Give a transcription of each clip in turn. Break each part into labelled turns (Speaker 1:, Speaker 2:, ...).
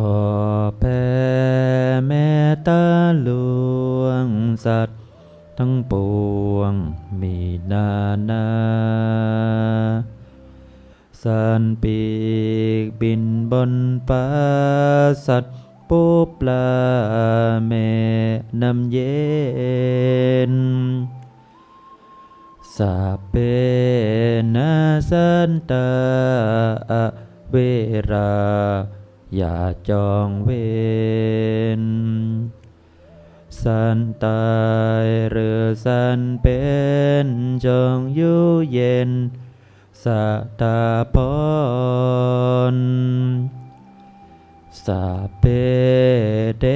Speaker 1: ขอแผ่เมตตาหลวงสัตว์ทั้งปวงมีนานา สันปีกบินบนฟ้าสัตว์ปูปลาแม่น้ำเย็นสาเปนะสันตาเวรา อย่าจองเวรสันตายหรือสันเป็นจงอยู่เย็นสัตาพรสาเปเท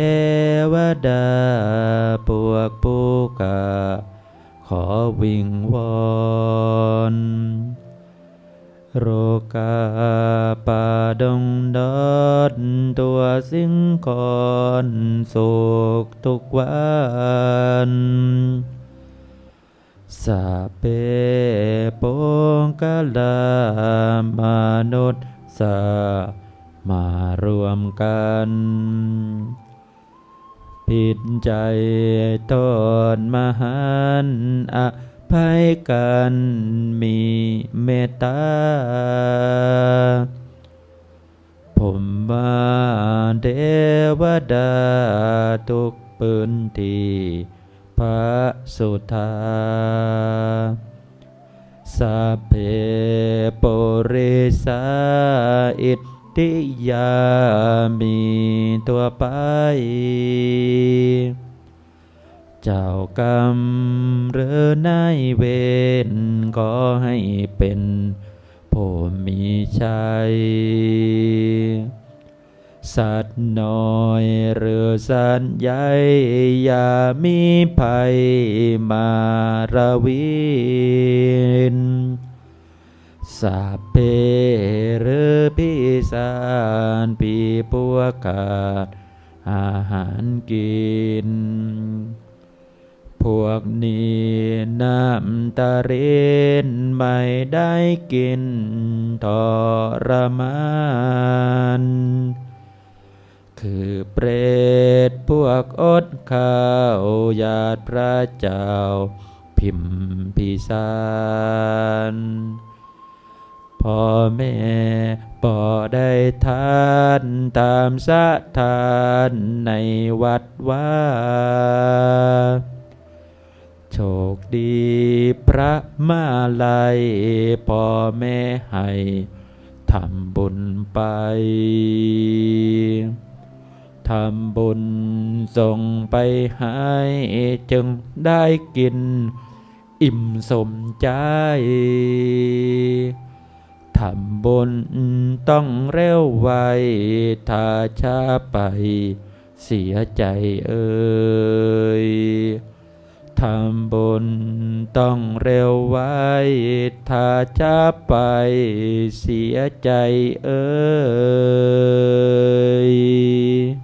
Speaker 1: วดาพวกผู้กาขอวิงวอน โรกาปาดงดอดตัวสิงคอนสุขทุกวันสาเปโปงกาลามนุษย์สามารวมกัน ผิดใจตนมหันอ ภัยกันมีเมตตา ผมมาเทวดาทุกปืนที่พระสุธาสัพเพปริสาอิทธิยามีตัวไป เจ้ากรรมหรือนายเวรก็ให้เป็นผู้มีชัย สัตว์น้อยหรือสัตว์ใหญ่อย่ามีภัยมาระวินสาปเพหรือพิสารปีปวกขาดอาหารกิน พวกนี้น้ำตาเรนไม่ได้กินทรมานคือเปรตพวกอดข้าวญาติพระเจ้า พิมพิสารพ่อแม่ป่อได้ทานตามสะทานในวัดว่า คดีพระมาลัยพ่อแม่ให้ทำบุญไป ทำบุญส่งไปให้จึงได้กิน อิ่มสมใจ ทำบุญต้องเร็วไวถ้าช้าไปเสียใจเอ่ย ทำบุญต้องเร็วไวถ้าช้าไปเสียใจเอ่ย